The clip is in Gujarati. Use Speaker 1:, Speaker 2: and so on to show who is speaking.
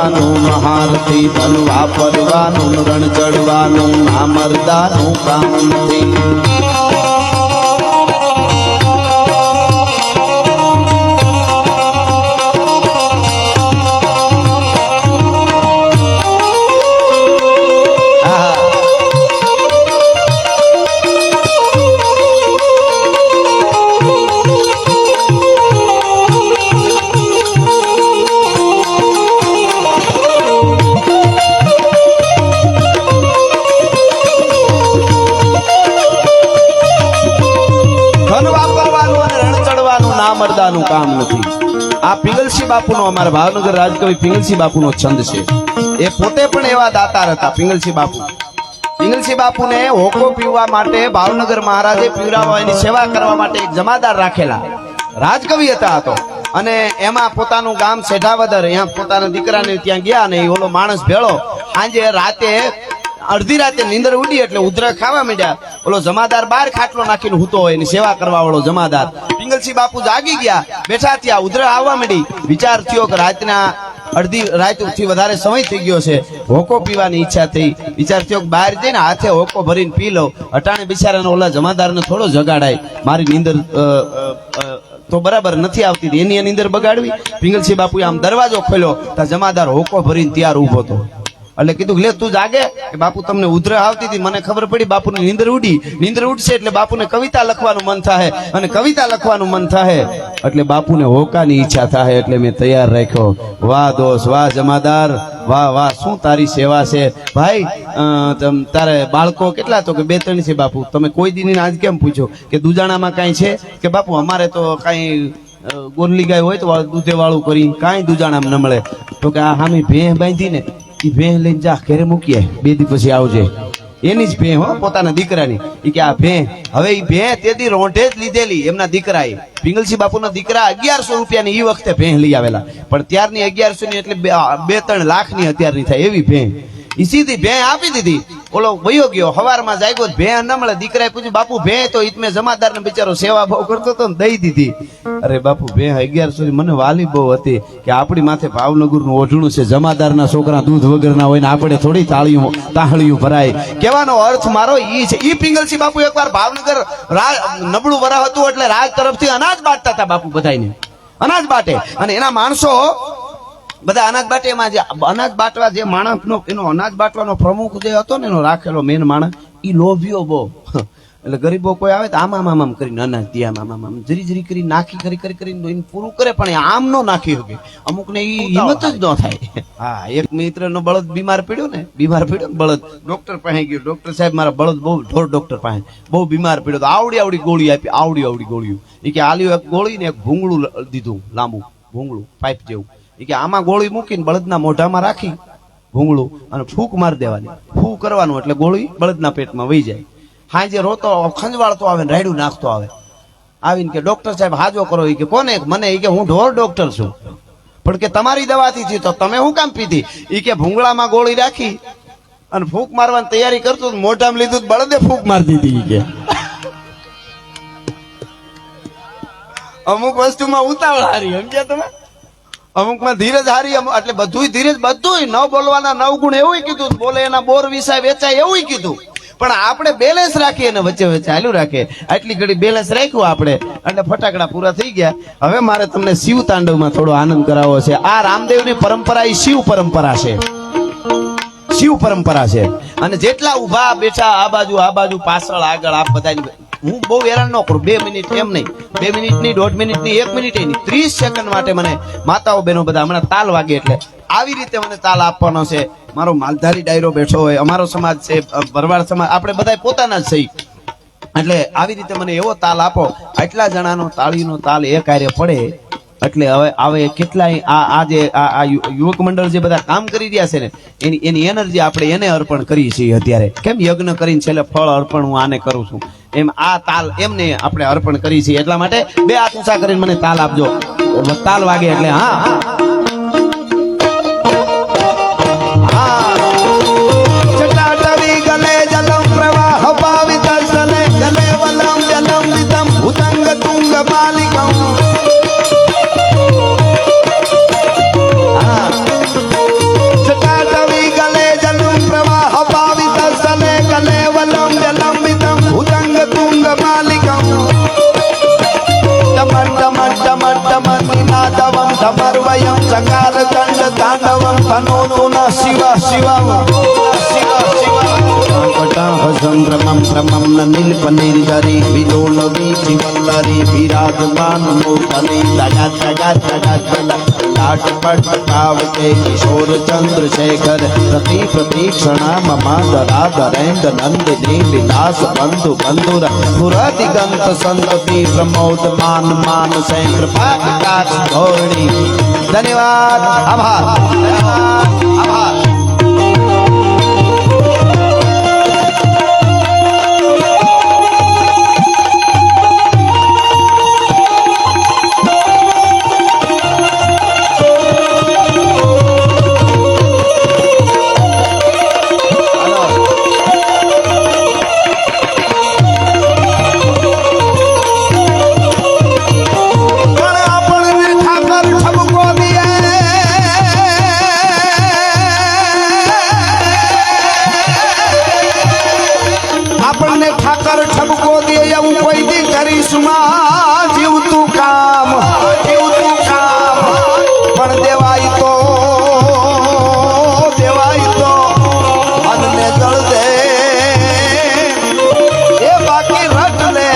Speaker 1: થવાનું મહારથી ધન વાપરવાનું રણ ચડવાનું ના મરદાનું કામ બાપુનો અમારા ભાવનગર રાજકવિ પિંગલસિંહ બાપુનો છંદ છે. એ પોતે પણ એવા દાતાર હતા, પિંગલસિંહ બાપુ. પિંગલસિંહ બાપુને હોકો પીવા માટે ભાવનગર મહારાજે પીવડાવવાની સેવા કરવા માટે એક જમાદાર રાખેલા. રાજકવિ હતા હતો અને એમાં પોતાનું ગામ સેઢાવદર અહીંયા પોતાના દીકરાને ત્યાં ગયા અને ઓલો માણસ ભેળો સાંજે રાતે, અડધી રાતે નીંદર ઉડી એટલે ઉધરા ખાવા માંડ્યા. ઓલો જમાદાર બાર ખાટલો નાખીને હૂતો હોય એની સેવા કરવા વાળો જમાદાર. પિંગલસિંહ બાપુ જાગી ગયા. બેઠા ત્યાં ઉધર આવવા માંડી. વિચાર થયો કે રાતના અડધી, રાતથી વધારે સમય થઈ ગયો છે. હોકો પીવાની ઈચ્છા થઈ. વિચાર થયો બહાર જઈને હાથે હોકો ભરીને પી લો અટાણે બિચારાને ઓલા જમાદારને થોડો જગાડાય. મારી નીંદર તો બરાબર નથી આવતી. એની નીંદર બગાડવી. પિંગલસિંહ બાપુએ આમ દરવાજો ખોલ્યો. તો જમાદાર હોકો ભરીને તૈયાર ઊભો હતો. એટલે કીધું, લે, તું જાગે. કે બાપુ તમને ઉધરે આવતી હતી. મને ખબર પડી, બાપુની નીંદર ઉડી. નીંદર ઉડશે એટલે બાપુને કવિતા લખવાનું મન થાય અને કવિતા લખવાનું મન થાય એટલે બાપુને હોકાની ઈચ્છા થાય એટલે મેં તૈયાર રાખ્યો. વાહ દોસ્ત, વાહ જમાદાર. વાહ વાહ, શું તારી સેવા છે? ભાઈ તારે બાળકો કેટલા તો કે બે ત્રણ છે બાપુ. તમે કોઈ દીની આજ કેમ પૂછો? કે દુજાણામાં કાંઈ છે? કે બાપુ, અમારે તો કાંઈ ગોરલી ગાય હોય તો દૂધે વાળું કરી કાંઈ દુજાણામાં ન મળે. તો કે આ હામી ભેં બાંધી ને એ ભેં લઈને જા, ઘેરે મૂકીએ. બે દી પછી આવજે. એની જ ભેં હો, પોતાના દીકરાની. ઈ કે આ ભેં. હવે ઈ ભેં તેથી રોંઢે જ લીધેલી એમના દીકરાએ. પિંગલસિંહ બાપુના દીકરા અગિયારસો રૂપિયાની ઈ વખતે ભેં લઈ આવેલા. પણ ત્યારની અગિયારસો ની એટલે બે- ત્રણ લાખની અત્યારની થાય એવી ભેં. ઈ સીધી ભેં આપી દીધી. ઓલો વયો ગયો, હવારમાં જાગ્યો ભે ન મળે. દીકરાએ પૂછ્યું, બાપુ, ભે તો ઈતમે જમાદાર ને બિચારો સેવા બહુ કરતો હતો ને દઈ દીધી. અરે બાપુ, ભે અગિયાર સુધી મને વાલી બહુ હતી કે આપણી માથે ભાવનગરનું ઓઢણું છે, જમાદારના છોકરા દૂધ વગરના હોય ને આપણે થોડી તાળીઓ તાહળીયું ભરાય. કહેવાનો અર્થ મારો ઈ છે. ઈ પિંગલસિંહ બાપુ એકવાર ભાવનગર નબળું વરા હતું એટલે રાજ તરફથી અનાજ બાંટતા હતા બાપુ બધાને અનાજ બાટે. અને એના માણસો બધા અનાજ બાટે જે અનાજ બાટવા જે માણસનો એનો અનાજ બાટવાનો પ્રમુખ જે હતો ને એનો રાખેલો મેન માણસ એ લોભ્યો બહુ. એટલે ગરીબો કોઈ આવે તો આમ આમ આમ કરીને અનાજ દે આમ આમ આમ આમ. જરી જરી કરી નાખી કરી કરી કરીને એને પૂરું કરે પણ આમ નો નાખી શકે. અમુક ને એ હિંમત જ ન થાય. હા એક મિત્ર નો બળદ બીમાર પડ્યો ને બીમાર પડ્યો ને બળદ ડોક્ટર પાસે ગયો. ડોક્ટર સાહેબ મારા બળદ બહુ ઢોર ડોક્ટર પાસે. બહુ બીમાર પડ્યો તો આવડી આવડી ગોળી આપી આવડી આવડી ગોળીઓ. એ કે આલ્યો એક ગોળી ને એક ભૂંગળું દીધું લાંબુ ભૂંગળું પાઇપ જેવું. એ કે આમાં ગોળી મૂકીને બળદના મોઢામાં રાખી ભૂંગળું અને ફૂંક મારી દેવાની. ફૂ કરવાનું એટલે ગોળી બળદના પેટમાં વહી જાય. હાજે રોતો ખંજવાળતો આવે ને રાયડું નાખતો આવે. આવીને કે ડોક્ટર સાહેબ, હાજો કરો. એ કે કોને? મને એ કે હું ઢોર ડોક્ટર છું. પણ કે તમારી દવાથી છે તો તમે શું કામ પીધી? એ કે ભૂંગળામાં ગોળી રાખી અને ફૂંક મારવાની તૈયારી કરતો મોઢામાં લીધું બળદે ફૂંક મારી દીધી કે. અમુક વસ્તુમાં ઉતાવળ હારી, સમજ્યા તમે? અમુકમાં ધીરજ હારી એટલે બધું ધીરજ બધું ન બોલવાના નવ ગુણ એવું કીધું બોલે એના બોર વિસાય, વેચાય એવું કીધું. પણ આપણે બેલેન્સ રાખીએ અને વચ્ચે વચ્ચે ચાલુ રાખીએ. આટલી ઘડી બેલેન્સ રાખ્યું આપણે અને ફટાકડા પૂરા થઈ ગયા. હવે મારે તમને શિવ તાંડવમાં થોડો આનંદ કરાવવો છે. આ રામદેવની પરંપરા એ શિવ પરંપરા છે. શિવ પરંપરા છે. અને જેટલા ઊભા બેઠા આ બાજુ આ બાજુ, પાછળ, આગળ આ બધાની હું બહુ હેરાન ન કરું. બે મિનિટ એમ નહીં. બે મિનિટની દોઢ મિનિટની એક મિનિટ નહીં. ત્રીસ સેકન્ડ માટે મને માતાઓ, બહેનો બધા હમણાં તાલ વાગે એટલે આવી રીતે મને તાલ આપવાનો છે. મારો માલધારી ડાયરો બેઠો હોય, અમારો સમાજ છે ભરવાડ સમાજ, આપણે બધા પોતાના જ છે. એટલે આવી રીતે મને એવો તાલ આપો. આટલા જણાનો તાળીનો તાલ એ કાર્ય પડે, એટલે હવે હવે કેટલાય આ આ જે, આ યુવક મંડળ જે બધા કામ કરી રહ્યા છે ને, એની એની એનર્જી આપણે એને અર્પણ કરીએ છીએ અત્યારે. કેમ યજ્ઞ કરીને છેલ્લે ફળ અર્પણ હું આને કરું છું? એમ આ તાલ એમને આપણે અર્પણ કરી છીએ એટલા માટે બે હાથ ઊંચા કરીને મને તાલ આપજો. તાલ વાગે એટલે હા. సమర్వయం సకాల దండ తాండవం తనోను నా శివ శివ శివ భ్రమం భ్రమం నిల్పనిందరి విలోలవి శివల్లరి જગત જગત લાટ પટ કાવતે કિશોર ચંદ્રશેખર પ્રતિ પ્રતીક્ષણા મમા દરેન્દ નંદિની વિલાસ બંધુ બંધુર પુર દિગંત સંતતિ પ્રમોદ માન માન સે કૃપા કાચ ધોરણી ધન્યવાદ આભાર આભાર દેશમાં જીવતું કામ જીવતું કામ. પણ દેવાય તો દેવાય તો મનને જળ દે એ બાકી રટ લે